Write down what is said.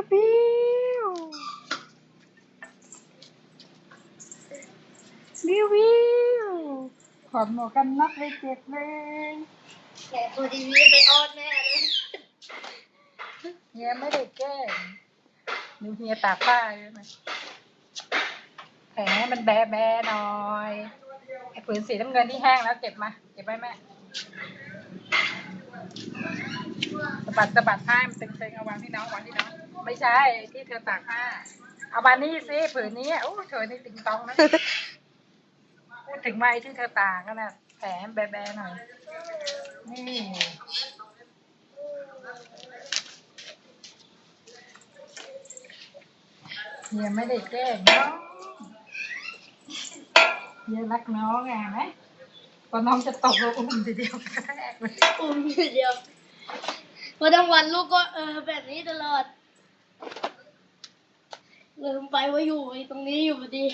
วปิ้ววิววิวถอดหมวกกันน็อกเลยเจ็บเลยแกตัวทีวีไปออดแน่เลยเฮียไม่ได้แกล้งดูเฮียตากผ้าด้วยนะแผลมันแบะแบะหน่อยไอ้ผืนสีน้ำเงินที่แห้งแล้วเก็บมา เก็บไว้แม่สะบัดสะบัดผ้าให้มันตึงๆเอาวางที่น้องวางที่น้อง ไม่ใช่ที่เธอตากผ้า เอาบานนี้สิผืนนี้โอ้เธอนี่ติงตองนะพูดถึงไม้ที่เธอตากก็นะแผลแบะๆหน่อย นี่เฮียไม่ได้แกล้งน้องเฮียรักน้องไงไหมพอน้องจะตกเราอุ้มทีเดียวกระแทกเลย อุ้มอยู่เดียววันทั้งวันลูกก็เออแบบนี้ตลอด ลืมไปว่าอยู่ตรงนี้อยู่พอดี